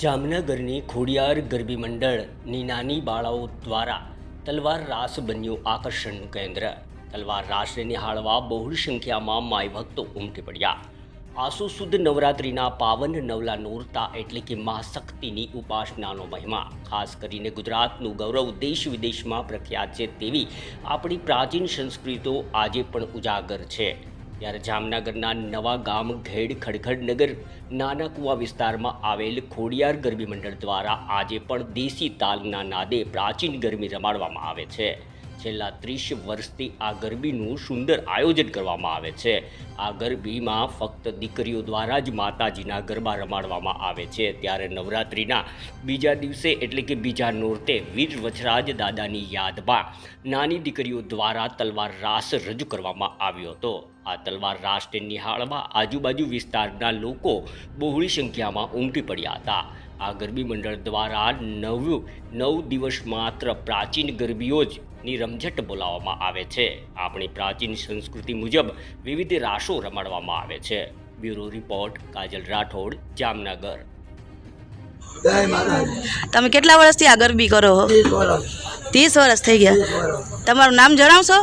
જામનગરની ખોડિયાર ગરબી મંડળની નાની બાળાઓ દ્વારા તલવાર રાસ બન્યું આકર્ષણનું કેન્દ્ર. તલવાર રાસને નિહાળવા બહુ સંખ્યામાં માય ભક્તો ઉમટી પડ્યા. આસુ સુદ નવરાત્રિના પાવન નવલા નોરતા એટલે કે મહાશક્તિની ઉપાસનાનો મહિમા. ખાસ કરીને ગુજરાતનું ગૌરવ દેશ વિદેશમાં પ્રખ્યાત છે તેવી આપણી પ્રાચીન સંસ્કૃતિઓ આજે પણ ઉજાગર છે. ત્યારે જામનગરના નવા ગામ ઘેડ ખડખડનગર નાના કુવા વિસ્તારમાં આવેલ ખોડિયાર ગરબી મંડળ દ્વારા આજે પણ દેશી તાલના નાદે પ્રાચીન ગરબી રમાડવામાં આવે છે. છેલ્લા ત્રીસ વર્ષથી આ ગરબીનું સુંદર આયોજન કરવામાં આવે છે. આ ગરબીમાં ફક્ત દીકરીઓ દ્વારા જ માતાજીના ગરબા રમાડવામાં આવે છે. ત્યારે નવરાત્રિના બીજા દિવસે એટલે કે બીજા નોરતે વીર વચરાજ દાદાની યાદમાં નાની દીકરીઓ દ્વારા તલવાર રાસ રજૂ કરવામાં આવ્યો હતો. આ તલવાર રાસને નિહાળવા આજુબાજુ વિસ્તારના લોકો બહોળી સંખ્યામાં ઉમટી પડ્યા હતા. આ ગરબી મંડળ દ્વારા નવું નવ દિવસ માત્ર પ્રાચીન ગરબીઓ જ ની રમઝટ બોલાવવામાં આવે છે. આપણી પ્રાચીન સંસ્કૃતિ મુજબ વિવિધ રાસો રમાડવામાં આવે છે. Bureau report Kajal Rathod Jamnagar. તમે કેટલા વર્ષથી આ ગરબી કરો છો ત્રીસ વર્ષ. થઈ ગયા. તમારું નામ જણાવશો?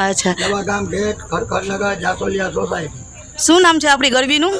અચ્છા. શું નામ છે આપણી ગરબીનું?